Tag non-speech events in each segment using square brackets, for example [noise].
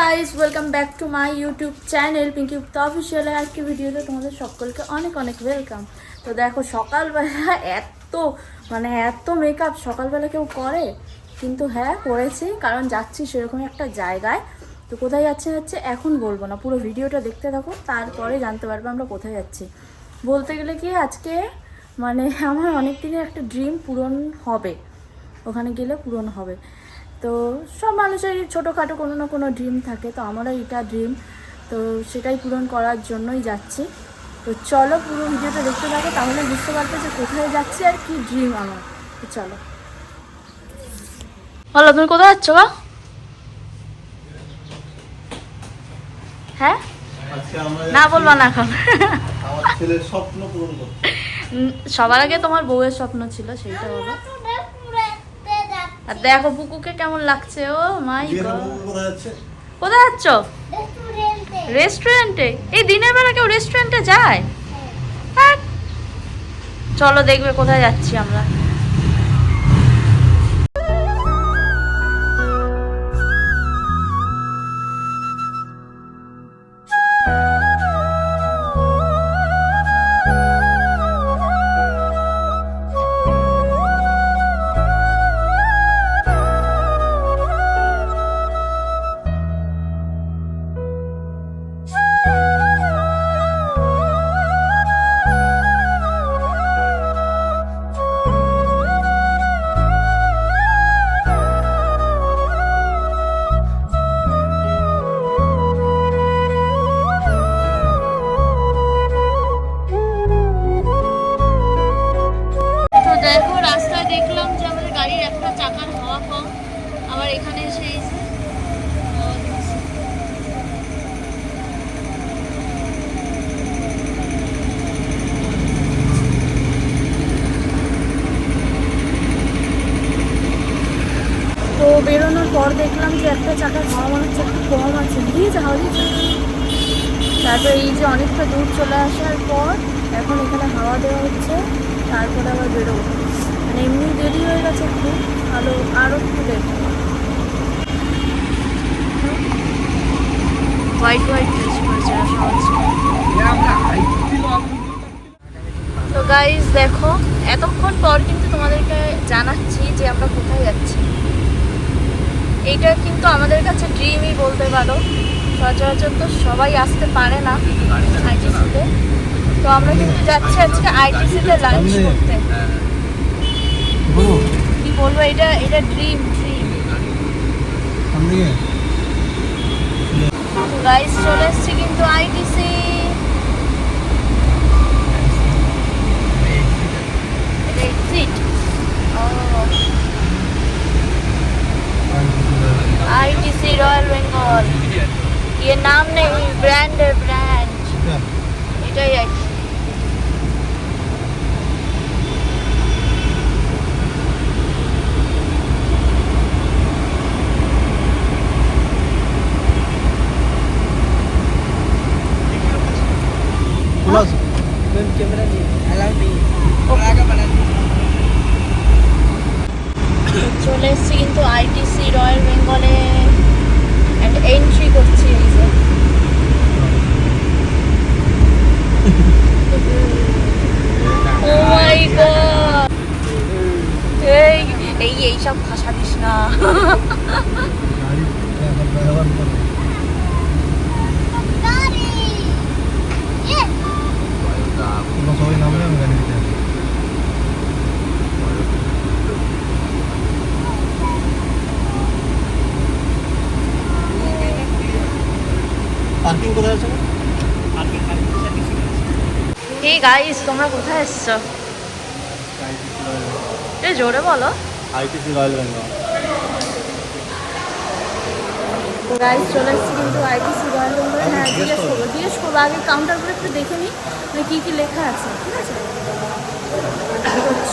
Guys welcome back to my YouTube channel Pinky Gupta অফিসিয়ালের আজকে ভিডিওতে তোমাদের সকলকে অনেক অনেক ওয়েলকাম তো দেখো, সকালবেলা এত মানে এত মেকআপ সকালবেলা কেউ করে, কিন্তু হ্যাঁ করেছি, কারণ যাচ্ছি সেরকম একটা জায়গায়। তো কোথায় যাচ্ছে যাচ্ছে এখন বলব না, পুরো ভিডিওটা দেখতে থাকো, তারপরে জানতে পারব আমরা কোথায় যাচ্ছি। বলতে গেলে কি, আজকে মানে আমার অনেক দিনের একটা ড্রিম পূরণ হবে, ওখানে গেলে পূরণ হবে। তো সব মানুষেরই ছোটোখাটো কোনো না কোনো ড্রিম থাকে তো আমারও এটা ড্রিম তো সেটাই পূরণ করার জন্যই যাচ্ছি। তো চলো পুরো ভিডিওটা দেখতে থাকো তাহলে বুঝতে পারবে যে কোথায় যাচ্ছি আর কি ড্রিম আমার। তো চলো। বলো তুমি কোথায় যাচ্ছ গা? হ্যাঁ? না বলবা না এখন। সবার আগে তোমার বউয়ের স্বপ্ন ছিল সেইটা বলো। আর দেখো বুকুকে কেমন লাগছে ও মাই কোথায় যাচ্ছ? রেস্টুরেন্টে এই দিনের বেলা কেউ রেস্টুরেন্টে যায়? হ্যাঁ। চলো দেখবে কোথায় যাচ্ছি আমরা। চাকার মনে হচ্ছে একটু কম আছে। হাওয়া দিয়েছে তারপর এই যে অনেকটা দূর চলে আসার পর এখন এখানে হাওয়া দেওয়া হচ্ছে, তারপরে আবার বেরোবো। মানে এমনি দেরি হয়ে গেছে একটু, আলো আরও একটু লেট হোয়াইট হোয়াইট তো গাইজ দেখো, এতক্ষণ পর কিন্তু তোমাদেরকে জানাচ্ছি যে আমরা কোথায় যাচ্ছি। এইটা কিন্তু আমাদের কাছে ড্রিমই বলতে পারো। সচরাচর তো সবাই আসতে পারে না আইটিসিতে তো আমরা কিন্তু যাচ্ছি আজকে আইটিসিতে লাঞ্চ করতে। কি বলব, এটা এটা ড্রিম ড্রিম গাইস চলে এসছি কিন্তু আইটিসি এটা exit O. I T C royal Bengal ये नाम नहीं ब्रांड है ब्रांड इटाई গাইস তোমরা কোথায় এসছো? এই জোরে বলো। আইটিসি রয়্যাল বেঙ্গল গাইস চলে এসেছি কিন্তু আইটিসি রয়্যাল বেঙ্গলে হ্যাঁ জিজ্ঞেস করব। জিজ্ঞেস করব। আগে কাউন্টারগুলো একটু দেখে নিই মানে কী কী লেখা আছে ঠিক আছে?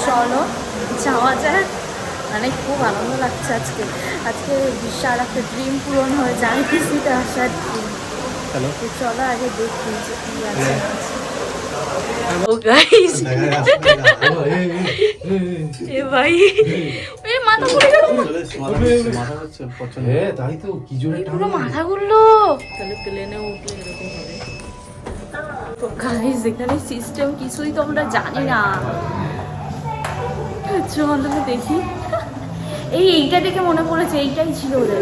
চলো যাওয়া যায় মানে খুব আনন্দ লাগছে আজকে। আজকে বিশাল একটা ড্রিম পূরণ হয়ে যায় আইটিসিতে আসার। ড্রিম চলো আগে দেখি যে কী আছে। ও গাইস এ ভাই এ মাথা ঘুরে গেল চলে মাথা ঘুরছে, পছন্দ। হ্যাঁ তাই তো কি জোরে পুরো মাথা ঘুরলো তাহলে প্লেনে উঠলে এরকম হবে তো গাইস এখানে সিস্টেম কিছুই তো আমরা জানি না চলো দেখি এই এইটা দেখে মনে পড়েছে এইটাই ছিল ওদের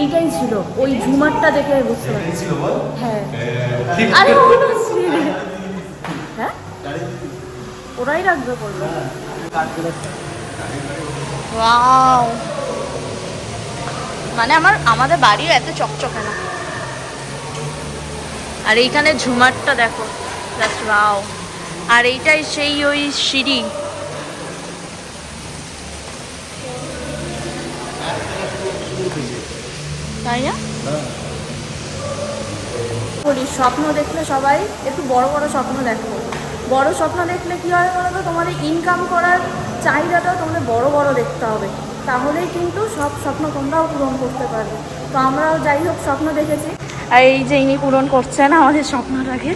এইটাই ছিল ওই ঝুমারটা দেখে বুঝতে পারছি হ্যাঁ আরে। ওরাই রাখবে করবে। ওয়াও। মানে আমার আমাদের বাড়িও এত চকচকে না। আর এইখানে ঝুমারটা দেখো জাস্ট ওয়াও আর এইটাই সেই ওই সিঁড়ি। তাই না? বলি স্বপ্ন দেখলে সবাই একটু বড় বড় স্বপ্ন দেখো। বড় স্বপ্ন দেখলে কি হয় বলো তো? তোমাদের ইনকাম করার চাহিদাটাও তোমাদের বড় বড় দেখতে হবে। তাহলেই কিন্তু সব স্বপ্ন তোমরাও পূরণ করতে পারবে। তো আমরাও যাই হোক স্বপ্ন দেখেছি। আর এই যে ইনি পূরণ করছেন আমাদের স্বপ্নটাকে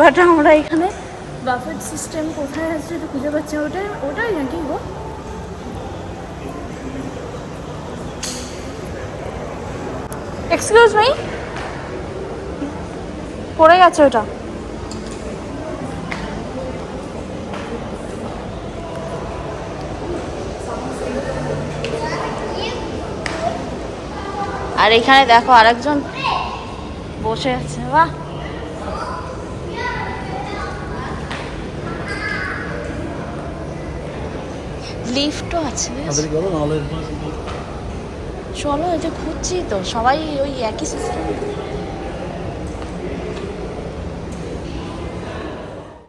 বাট আমরা এখানে বাফেট সিস্টেম কোথায় আছে একটু খুঁজে পাচ্ছি। ওটাই ওটাই নাকি গো? এক্সকিউজ মি পড়ে গেছে ওটা। আর এখানে দেখো আরেকজন বসে আছে বাহ। লিফটও আছে চলো এই যে খুঁজছি তো সবাই ওই একই সিস্টেম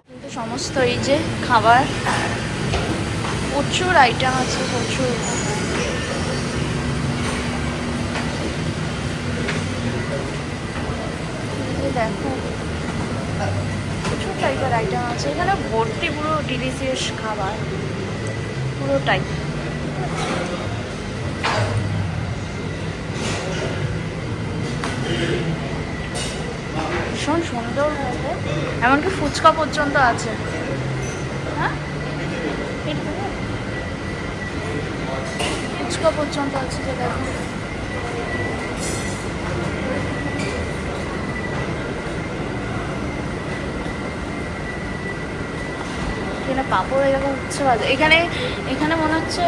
কিন্তু সমস্ত এই যে খাবার প্রচুর আইটেম আছে প্রচুর এই যে দেখো। প্রচুর টাইপের আইটেম আছে। এখানে ভর্তি পুরো ডিলিশিয়াস খাবার। পুরোটাই ভীষণ সুন্দর হয়েছে। এমনকি ফুচকা পর্যন্ত আছে। হ্যাঁ? ফুচকা পর্যন্ত আছে যে দেখো। পাপড় এরকম উচ্ছে ভাজা। এখানে এখানে মনে হচ্ছে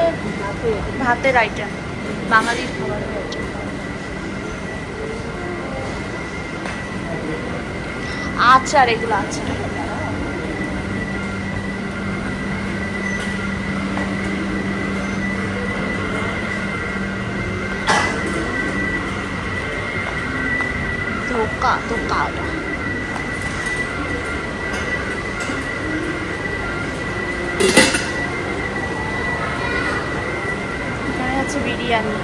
ভাতের আইটেম বাঙালির আইটেম আচার এগুলো আছে। ধোকা ধোকা ওটা। এখানে আছে বিরিয়ানি।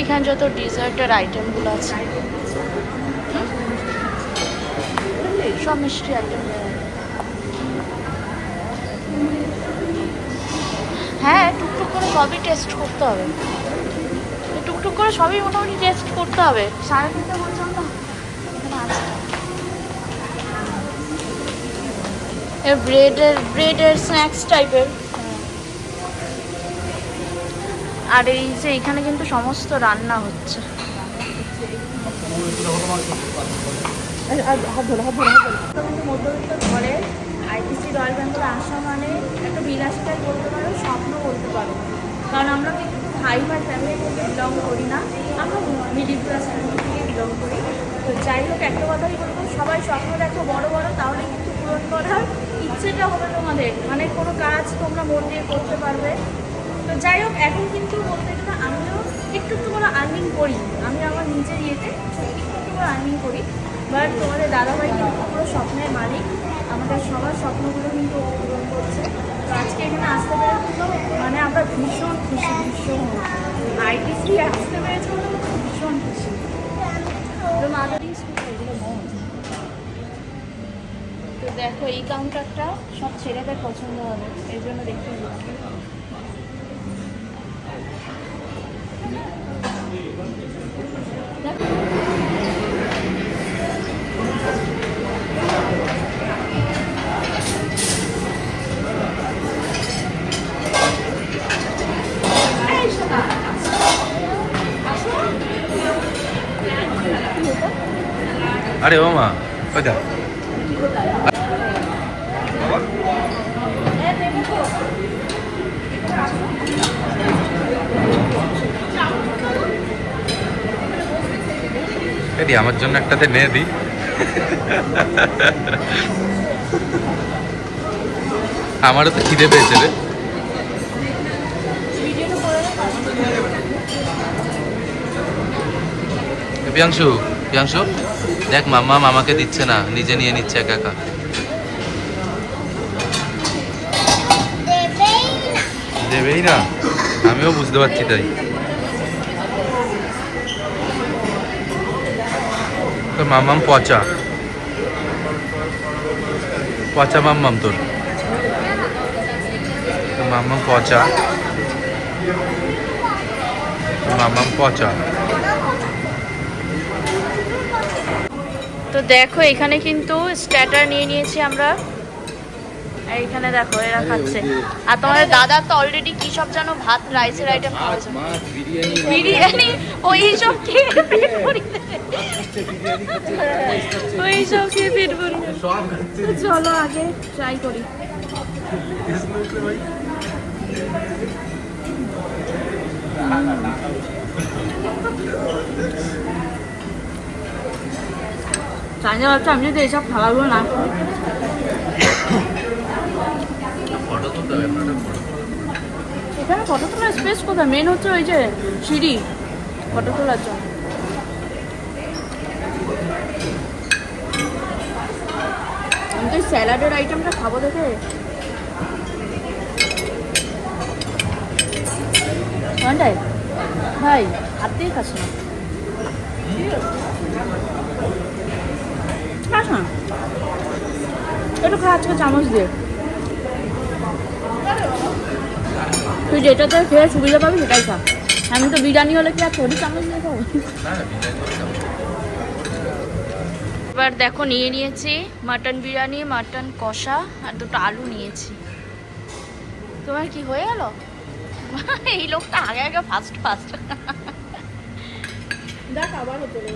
এখানে যত ডিজার্টের আইটেমগুলো আছে। সব মিষ্টি আইটেম। হ্যাঁ টুকটুক সবই টেস্ট করতে হবে। টুকটুক করে সবই মোটামুটি টেস্ট করতে হবে। সাড়ে তিনটে পর্যন্ত ব্রেডের ব্রেডের স্ন্যাক্স টাইপের আর এই যে এখানে কিন্তু সমস্ত রান্না হচ্ছে। মধ্যবিত্ত ঘরে আইটিসি রয়্যাল বেঙ্গল আসা মানে একটা বিলাসিতাই বলতে পারো স্বপ্ন বলতে পারো। কারণ আমরা কিন্তু হাই ফাই ফ্যামিলি থেকে বিলং করি না। আমরা মিডিল ক্লাস ফ্যামিলি থেকে বিলং করি। তো যাই হোক, একটা কথাই বলব, সবাই স্বপ্ন দেখো বড় বড়, তাহলে কিন্তু পূরণ করার ইচ্ছেটা হবে তোমাদের। মানে কোনো কাজ তোমরা মন দিয়ে করতে পারবে। তো যাই হোক, এখন কিন্তু বলতে গেলে আমিও একটু একটু করে আর্নিং করি। আমি আমার নিজের ইয়েতে একটু একটু করে আর্নিং করি। বাট তোমাদের দাদাভাই কিন্তু পুরো স্বপ্নের মালিক। আমাদের সবার স্বপ্নগুলো কিন্তু পূরণ করছে। আজকে এখানে আসতে পেরে কিন্তু মানে আমরা ভীষণ খুশি, ভীষণ। আইটিসি আসতে পেরেছে বলে ভীষণ খুশি। তো মাদারি স্কুল তো দেখো, এই কাউন্টারটা সব ছেলেদের পছন্দ হবে, এই জন্য দেখতে দেখো আরে ও মা, ওই দেখ। আমার জন্য একটাতে নে দি। আমারও তো খিদে পেয়েছে রে। প্রিয়াংশু প্রিয়াংশু? দেখ মাম্মা, মামাকে দিচ্ছে না, নিজে নিয়ে নিচ্ছে একা একা। দেবেই না। আমিও বুঝতে পারছি তাই। তো মাম্মাম পচা। পচা মাম্মাম তোর। মাম্মাম পচা। মাম্মাম পচা। তো দেখো এখানে কিন্তু স্ট্যাটার নিয়ে নিয়েছি আমরা। এখানে দেখো এরা খাচ্ছে। আর তোমাদের দাদা তো অলরেডি কি সব জানো? ভাত রাইসের আইটেম খাওয়াছে বিরিয়ানি। ওই সব খেয়ে [laughs] পেট ভরিয়ে ওই সব খেয়ে পেট ভরিয়ে চলো আগে ট্রাই করি। জানি ভাবছি আমি যদি এইসব খাবারগুলো না এখানে ফটো তোলার স্পেস কোথায়? মেন হচ্ছে ওই যে সিঁড়ি ফটো তোলার জন্য। আমি তো স্যালাডের আইটেমটা খাব দেখে। কোনটাই ভাই হাত দিয়ে খাস না খাস না একটু খা আজকে চামচ দিয়ে তুই যেটাতে খেয়ে সুবিধা পাবি সেটাই খা। আমি তো বিরিয়ানি হলে কি আর ছোট চামচ দিয়ে খাব? এবার দেখো নিয়ে নিয়েছি মাটন বিরিয়ানি মাটন কষা আর দুটো আলু নিয়েছি। তোমার কি হয়ে গেল? [laughs] এই লোকটা আগে আগে ফাস্ট ফাস্ট দেখ আবার চলে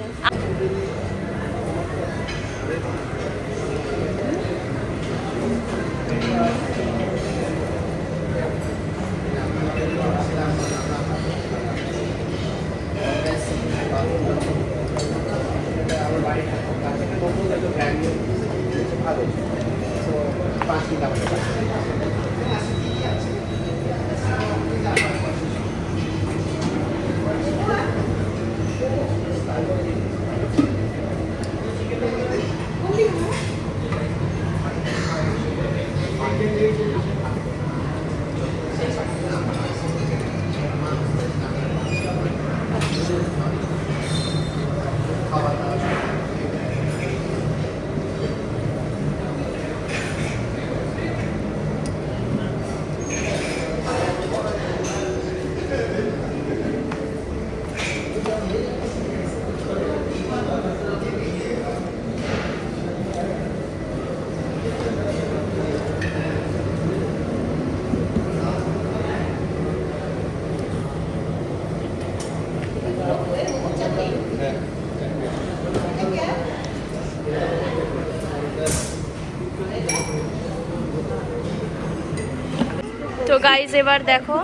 গাইজ এবার দেখো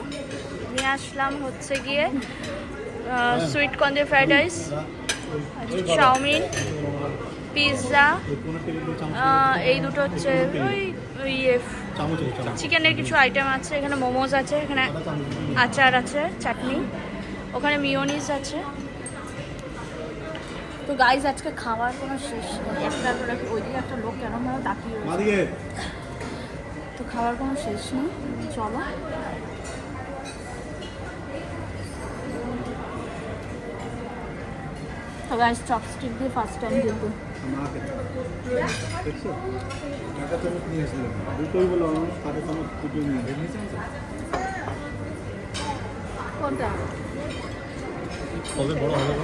নিয়ে আসলাম হচ্ছে গিয়ে সুইট কর্ন দিয়ে ফ্রাইড রাইস চাউমিন পিৎজা এই দুটো হচ্ছে ওই ওই ইয়ে চিকেনের কিছু আইটেম আছে এখানে মোমোজ আছে এখানে আচার আছে চাটনি ওখানে মিওনিস আছে। তো গাইজ আজকে খাওয়ার কোনো শেষ নেই। একটা করে ওইদিকে একটা লোক কেন ভাবে তাকিয়ে তো খাওয়ার কোনো শেষ নেই। চলো তো গাইজ চপস্টিক দিয়ে ফার্স্ট টাইম কিন্তু কোনটা? কবে বড় হবে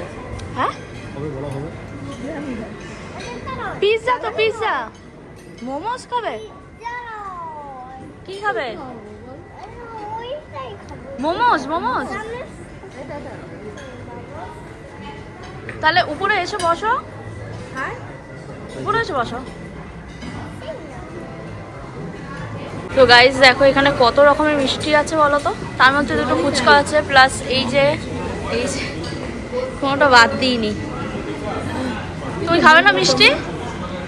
হ্যাঁ? কবে বড় হবে? পিৎজা তো পিৎজা মোমোস খাবে? কি খাবে? মোমোস মোমোস তাহলে উপরে এসে বসো। উপরে আছে বসো। তো গাইজ দেখো এখানে কত রকমের মিষ্টি আছে বলো তো? তার মধ্যে দুটো ফুচকা আছে প্লাস এই যে এই যে কোনোটা বাদ দিইনি। তুমি খাবে না মিষ্টি?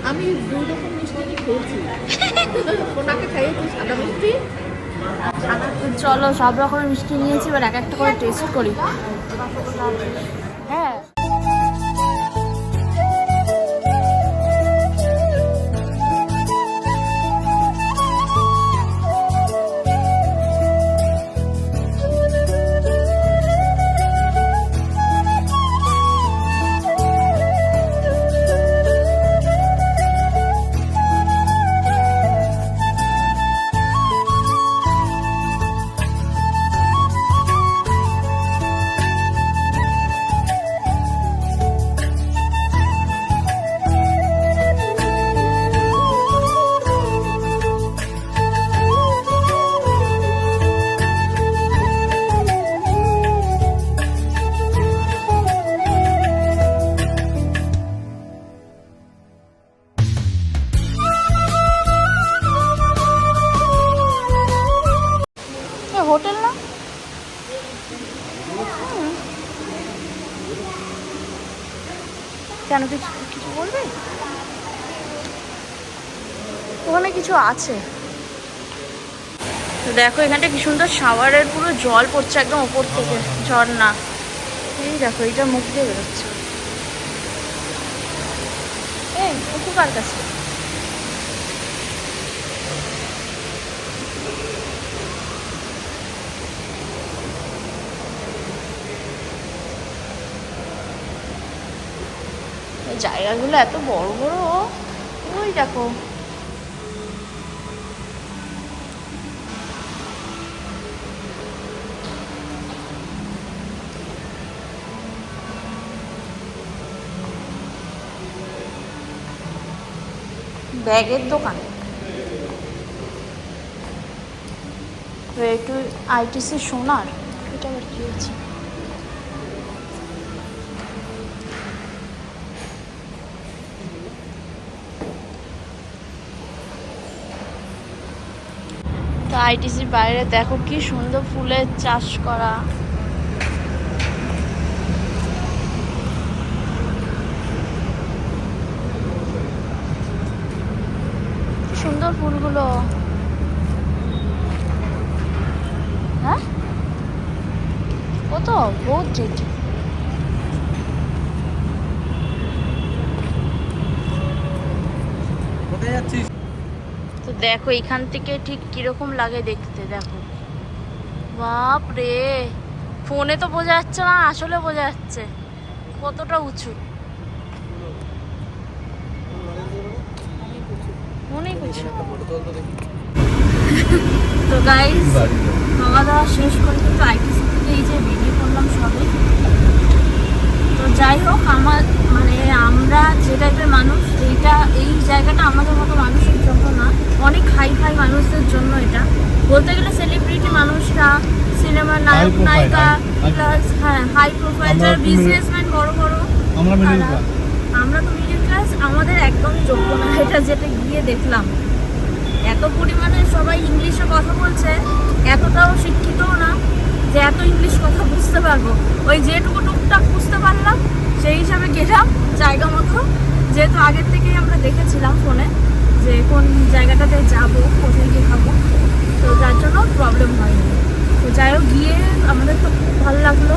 আমি দুই রকম মিষ্টি খেয়েছি। [laughs] ওনাকে খাইয়েছি সাদা মিষ্টি? চলো সব রকমের মিষ্টি নিয়েছি এবার এক একটা করে টেস্ট করি। হ্যাঁ। আছে। তো দেখো, এখানটা কি সুন্দর শাওয়ারের পুরো জল পড়ছে একদম ওপর থেকে, ঝর্ণা। এই দেখো এটা মুখ দিয়ে বেরোচ্ছে। কাছে? জায়গাগুলো এত বড় বড়, ওই দেখো। ব্যাগের দোকান। একটু আইটিসি সোনার, এটা আবার কি হচ্ছে তো আইটিসির বাইরে দেখো কি সুন্দর ফুলের চাষ করা। সুন্দর ফুলগুলো। হ্যাঁ? বহুত রেট কোথায় যাচ্ছিস? তো দেখো এখান থেকে ঠিক কীরকম লাগে দেখতে দেখো। বাপ রে ফোনে তো বোঝা যাচ্ছে না আসলে বোঝা যাচ্ছে। কতটা উঁচু। তো গাইস খাওয়া দাওয়া শেষ করে কিন্তু আইটিসি থেকে এই যে বেরিয়ে পড়লাম সবে। তো যাই হোক আমার মানে আমরা যে টাইপের মানুষ এইটা এই জায়গাটা আমাদের মতো মানুষের জন্য না। অনেক হাই ফাই মানুষদের জন্য এটা। বলতে গেলে সেলিব্রিটি মানুষরা সিনেমার নায়ক নায়িকা প্লাস হ্যাঁ হাই প্রোফাইল যারা বিজনেসম্যান বড় বড় আমরা মিডিল তারা- আমরা তো আমাদের একদম যোগ্য না। এটা যেটা গিয়ে দেখলাম। এত পরিমাণে সবাই ইংলিশে কথা বলছে, এতটাও শিক্ষিতও না যে এত ইংলিশ কথা বুঝতে পারব। ওই যেটুকু টুকটাক বুঝতে পারলাম, সেই হিসাবে গেলাম জায়গা মতো। যেহেতু আগের থেকেই আমরা দেখেছিলাম ফোনে যে কোন জায়গাটাতে যাব, কোথায় গিয়ে খাব। তো যার জন্য প্রবলেম হয়নি। তো যাই হোক, গিয়ে আমাদের তো খুব ভালো লাগল।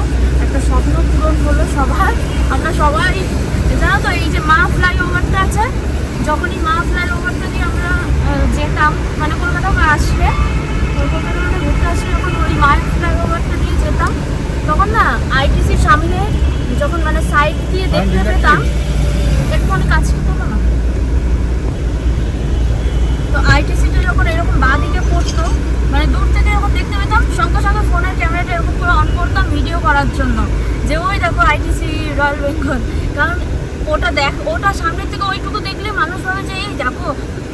একটা স্বপ্ন পূরণ হলো সবার। আমরা সবাই জানো তো এই যে মা ফ্লাইওভারটা আছে যখনই মা ফ্লাইওভারটা দিয়ে আমরা যেতাম মানে কলকাতা আসলে কলকাতার মধ্যে ঘুরতে আসলে যখন ওই মা ফ্লাইওভারটা দিয়ে যেতাম তখন না আইটিসির সামনে যখন মানে সাইড দিয়ে দেখতে পেতাম একটু অনেক কাছে না। তো আইটিসিটা যখন এরকম বাঁ দিকে পড়তো মানে দূর থেকে যখন দেখতে পেতাম, সঙ্গে সঙ্গে ফোনের ক্যামেরাটা এরকম করে অন করতাম ভিডিও করার জন্য। যে ওই দেখো আইটিসি রয়্যাল বেঙ্গল কারণ ওটা দেখ, ওটা সামনের থেকে ওইটুকু দেখলে মানুষ ভাবে যে, এই দেখো,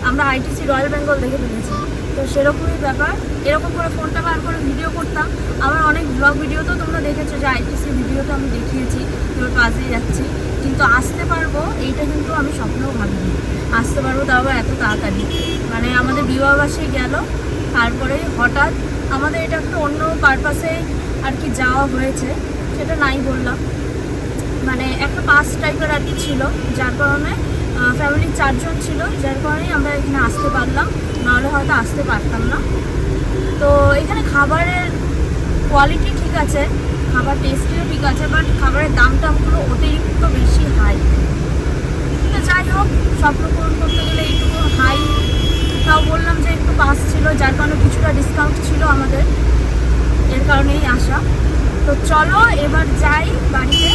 আমরা আইটিসি রয়্যাল বেঙ্গল দেখে ফেলেছি। তো সেরকমই ব্যাপার। এরকম করে ফোনটা বার করে ভিডিও করতাম। আমার অনেক ব্লগ ভিডিও তো তোমরা দেখেছ যে আইটিসি ভিডিওটা আমি দেখিয়েছি। এবার কাজে যাচ্ছি। কিন্তু আসতে পারব, এইটা কিন্তু আমি স্বপ্নেও ভাবিনি। আসতে পারব তাও এত তাড়াতাড়ি। মানে আমাদের বিবাহবাসী গেল, তারপরে হঠাৎ আমাদের এটা একটু অন্য পারপাসে আর কি যাওয়া হয়েছে, সেটা নাই বললাম। মানে একটা পাস টাইপের আর কি ছিল, যার কারণে ফ্যামিলির চারজন ছিল, যার কারণেই আমরা এখানে আসতে পারলাম। নাহলে হয়তো আসতে পারতাম না। তো এখানে খাবারের কোয়ালিটি ঠিক আছে খাবার টেস্টিও ঠিক আছে বাট খাবারের দামটা পুরো অতিরিক্ত বেশি হাই তো যাই হোক, স্বপ্ন পূরণ করতে গেলে এইটুকু হাই তাও বললাম যে একটু পাস ছিল, যার কারণে কিছুটা ডিসকাউন্ট ছিল আমাদের। এর কারণেই আসা তো চলো, এবার যাই বাড়িতে।